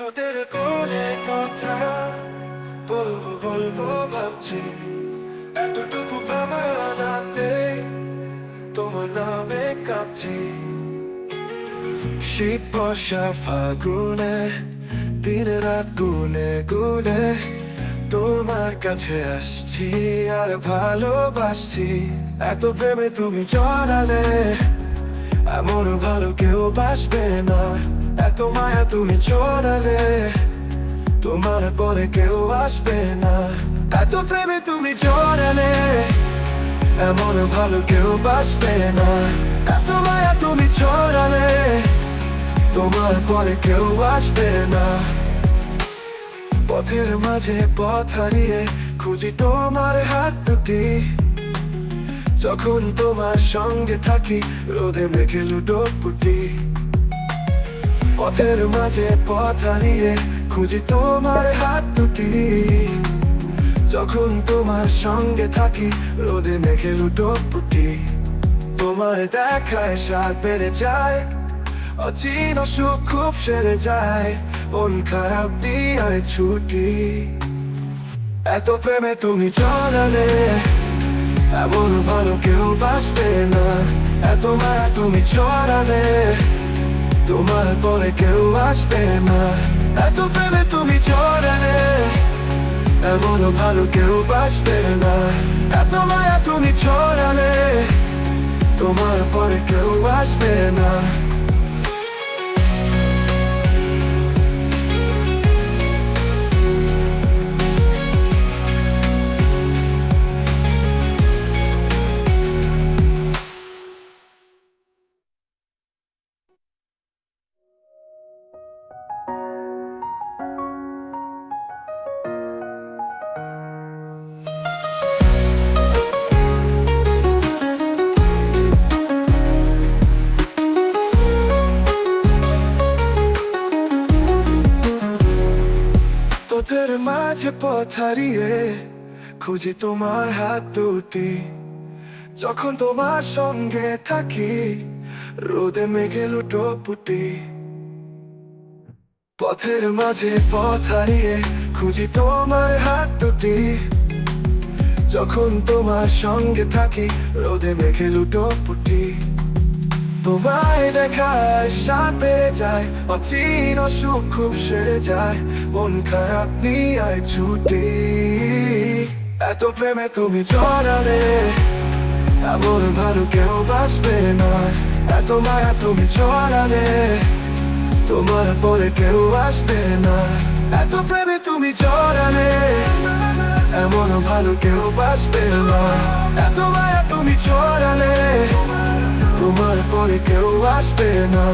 ঠোঁটের কোণে কথা বলব বলব, ভাবছি। এতটুকু ভাবানাতে তোমার নামে কাঁপছি শীত বর্ষা ফাগুনে, দিন রাত গুনে গুনে তোমার কাছে আসছি আর ভালোবাসছি। এত প্রেমে তুমি জড়ালে, এমন ভালো কেউ বাসবে না। এত মায়া, তুমি চড়ালে তোমার পরে কেউ আসবে না। এত প্রেমে তুমি জড়ালে, এমন ভালো কেউ বাসবে না। এত মায়া তুমি ছড়ালে তোমার পরে কেউ আসবে না। পথের মাঝে পথ হারিয়ে খুঁজি তোমার হাত দুটি। যখন তোমার সঙ্গে থাকি, রোদে মেঘে লুটো পুটি। পথের মাঝে পথ হারিয়ে খুঁজি তোমার হাত দুটি। যখন তোমার সঙ্গে থাকি, রোদে মেঘে লুটো পুটি। তোমার দেখায় স্বাদ বেড়ে যায়, অচিন সুখ খুব সেরে যায়, মন খারাপ দিয়ে ছুটি। এত প্রেমে তুমি চলালে এমন ভালো কেউ বাসবে না। এত মায়া তুমি চড়ালে তোমার পরে কেউ আসবে না। এত প্রেমে তুমি চড়ালে এমন ভালো কেউ বাসবে না। এত মায়া তুমি ছড়ালে, তোমার পরে কেউ আসবে না। তোদের মাঝে পথ হারিয়ে খুঁজি তোমার হাত দুটি। যখন তোমার সঙ্গে থাকি, রোদে মেঘে লুটো পুটি। পথের মাঝে পথ হারিয়ে খুঁজি তোমার হাত দুটি। যখন তোমার সঙ্গে থাকি, রোদে মেঘে লুটো পুটি। তোমায় দেখায় সাত বেড়ে যায়, অচিন সুখ খুব সেরে যায়। মন খারাপ নিয়ে ছুটি। এত প্রেমে তুমি জড়ালে, এমন ভালো কেউ বাসবে না। এত মায়া তুমি চড়ালে তোমার পরে কেউ আসবে না। এত প্রেমে তুমি জড়ালে, এমন ভালো কেউ বাসবে না। এত মায়া তুমি চড়ালে তোমার পরে কেউ আসবে না।